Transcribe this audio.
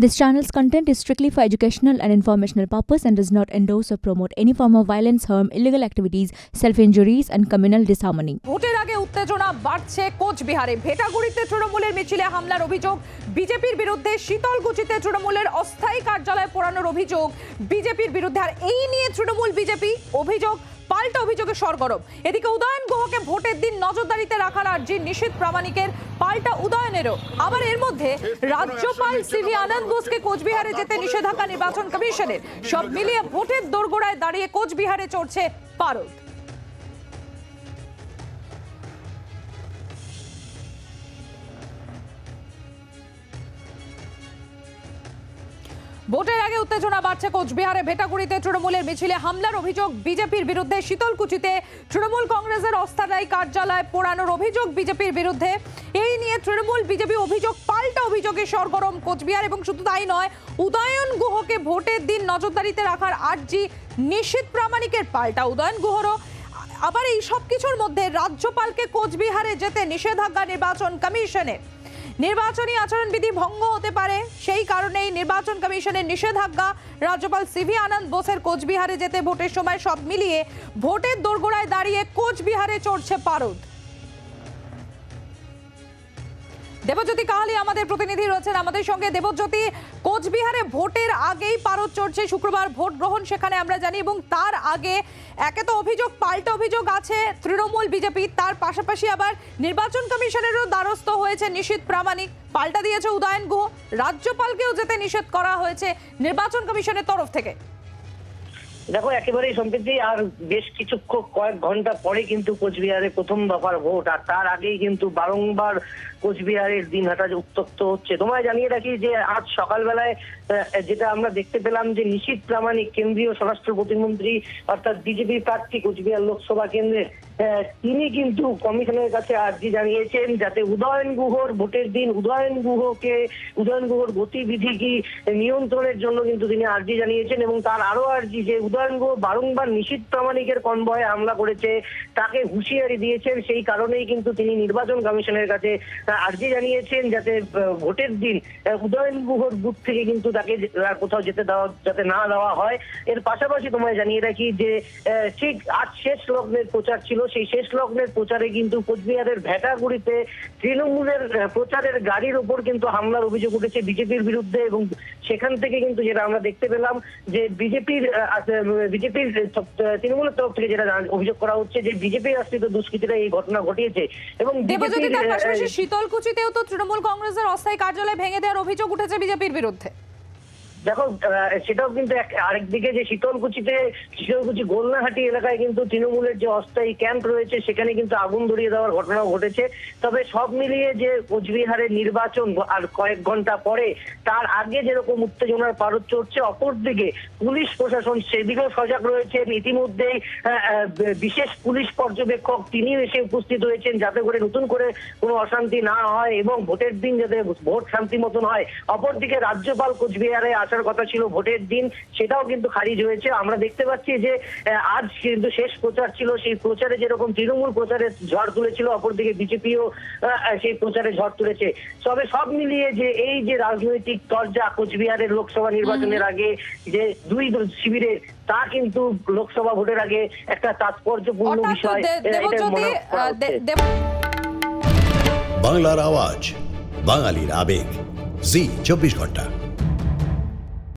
This channel's content is strictly for educational and informational purpose and does not endorse or promote any form of violence, harm, illegal activities, self-injuries and communal disharmony. ভোটের আগে উত্তেজনা বাড়ছে কোচবিহারে ভেটাগুড়িতে তৃণমূলের মিছিলে হামলার অভিযোগ বিজেপির বিরুদ্ধে শীতলকুচিতে তৃণমূলের অস্থায়ী কার্যালয় পোড়ানোর অভিযোগ বিজেপির বিরুদ্ধে আর এই নিয়ে তৃণমূল বিজেপি অভিযোগ পাল্টা অভিযোগে সরগরম। এদিকে উদয়ন গুহকে ভোটের দিন নজরদারিতে রাখার আর্জি নিষেধ প্রামাণিকের পাল্টা উদয়নেরও। আবার এর মধ্যে রাজ্যপাল সিভি আনন্দ বোসকে কোচবিহারে যেতে নিষেধাজ্ঞা নির্বাচন কমিশনের। সব মিলিয়ে ভোটের দোরগোড়ায় দাঁড়িয়ে কোচবিহারে চড়ছে পারদ। ভোটের আগে উত্তেজনা বাড়ছে কোচবিহারে। ভেটাগুড়িতে তৃণমূলের মিছিলে হামলার অভিযোগ বিজেপির বিরুদ্ধে। শীতলকুচিতে তৃণমূল কংগ্রেসের অস্থায়ী কার্যালয় পোড়ানোর অভিযোগ বিজেপির বিরুদ্ধে। এই নিয়ে তৃণমূল বিজেপি অভিযোগ, পাল্টা অভিযোগে সরগরম কোচবিহার এবং শুধু তাই নয়, উদয়ন গুহকে ভোটের দিন নজরদারিতে রাখার আর্জি নিশ্চিত প্রামাণিকের পাল্টা। উদয়ন গুহরও আবার এই সব কিছুর মধ্যে রাজ্যপালকে কোচবিহারে যেতে নিষেধাজ্ঞা নির্বাচন কমিশনের। নির্বাচনী আচরণবিধি ভঙ্গ হতে পারে। সেই কারণেই নির্বাচন কমিশনের নিষেধাজ্ঞা রাজ্যপাল সিভি আনন্দ বোসের কোচবিহারে যেতে ভোটের সময় সব মিলিয়ে ভোটের দোরগোড়ায় দাঁড়িয়ে কোচবিহারে চড়ছে পারদ। দেবজ্যোতি কাহালি আমাদের প্রতিনিধি রয়েছেন আমাদের সঙ্গে। দেবজ্যোতি, কোচবিহারে ভোটের আগেই পারদ চড়ছে, শুক্রবার ভোট গ্রহণ সেখানে আমরা জানি এবং তার আগে একে তো অভিযোগ, পাল্টা অভিযোগ আছে তৃণমূল বিজেপি, তার পাশাপাশি আবার নির্বাচন কমিশনেরও দ্বারস্থ হয়েছে নিশীত প্রামাণিক। পাল্টা দিয়েছে উদয়ন গুহ, রাজ্যপালকেও যেতে নিষেধ করা হয়েছে নির্বাচন কমিশনের তরফ থেকে। দেখো একেবারেই সম্প্রতি আর বেশ কিছু কয়েক ঘণ্টা পরে কিন্তু কোচবিহারে প্রথম দফার ভোট আর তার আগেই কিন্তু বারংবার কোচবিহারের দিন হাটা উত্তপ্ত হচ্ছে। তোমায় জানিয়ে রাখি যে আজ সকালবেলায় যেটা আমরা দেখতে পেলাম যে নিশীত প্রামাণিক কেন্দ্রীয় স্বরাষ্ট্র প্রতিমন্ত্রী অর্থাৎ বিজেপি প্রার্থী কোচবিহার লোকসভা কেন্দ্রে আহ, তিনি কিন্তু কমিশনের কাছে আর্জি জানিয়েছেন যাতে উদয়ন গুহর ভোটের দিন উদয়ন গুহকে, উদয়ন গুহর গতিবিধি কি নিয়ন্ত্রণের জন্য কিন্তু তিনি আর্জি জানিয়েছেন এবং তার আরও আর্জি যে উদয়ন গুহ বারংবার নিশীত প্রামাণিকের কনভয়ে হামলা করেছে, তাকে হুঁশিয়ারি দিয়েছেন, সেই কারণেই কিন্তু তিনি নির্বাচন কমিশনের কাছে আর্জি জানিয়েছেন যাতে ভোটের দিন উদয়ন গুহর বুথ থেকে কিন্তু তাকে কোথাও যেতে দেওয়া, যাতে না দেওয়া হয়। এর পাশাপাশি তোমায় জানিয়ে রাখি যে ঠিক আজ শেষ লগ্নের প্রচার ছিল সেই শেষ লগ্নের প্রচারে কিন্তু কোচবিহারের ভেটাগুড়িতে তৃণমূলের প্রচারের গাড়ির উপর কিন্তু হামলার অভিযোগ উঠেছে বিজেপির বিরুদ্ধে এবং সেখান থেকে কিন্তু যেটা আমরা দেখতে পেলাম যে বিজেপির বিজেপির তৃণমূলের তরফ থেকে যেটা অভিযোগ করা হচ্ছে যে বিজেপি আশ্রিত দুষ্কৃতীরা এই ঘটনা ঘটিয়েছে এবং শীতলকুচিতেও তো তৃণমূল কংগ্রেসের অস্থায়ী কার্যালয় ভেঙে দেওয়ার অভিযোগ উঠেছে বিজেপির বিরুদ্ধে। দেখো সেটাও কিন্তু আরেকদিকে যে শীতলকুচিতে, শীতলকুচি গোলনাহাটি এলাকায় কিন্তু তৃণমূলের যে অস্থায়ী ক্যাম্প রয়েছে, সেখানে কিন্তু আগুন ধরিয়ে দেওয়ার ঘটনাও ঘটেছে। তবে সব মিলিয়ে যে কোচবিহারের নির্বাচন আর কয়েক ঘণ্টা পরে, তার আগে যেরকম উত্তেজনার পারদ চড়ছে, অপরদিকে পুলিশ প্রশাসন সেদিকেও সজাগ রয়েছেন ইতিমধ্যেই বিশেষ পুলিশ পর্যবেক্ষক তিনিও এসে উপস্থিত হয়েছেন, যাতে করে নতুন করে কোনো অশান্তি না হয় এবং ভোটের দিন যাতে ভোট শান্তি মতন হয়। অপরদিকে রাজ্যপাল কোচবিহারে আসার কথা ছিল ভোটের দিন সেটাও কিন্তু খারিজ হয়েছে। আমরা দেখতে পাচ্ছি যে আজ কিন্তু শেষ প্রচার ছিল। সেই প্রচারে যেরকম তৃণমূল প্রচারে ঝড় তুলেছিল অপরদিকে বিজেপিও সেই প্রচারে ঝড় তুলেছে। তবে সব মিলিয়ে যে এই যে রাজনৈতিক তরজা কোচবিহারের লোকসভা নির্বাচনের আগে যে দুই শিবিরে তা কিন্তু লোকসভা ভোটের আগে একটা তাৎপর্যপূর্ণ বিষয় বাংলার আওয়াজ বাঙালির আবেগ। জি চব্বিশ ঘণ্টা।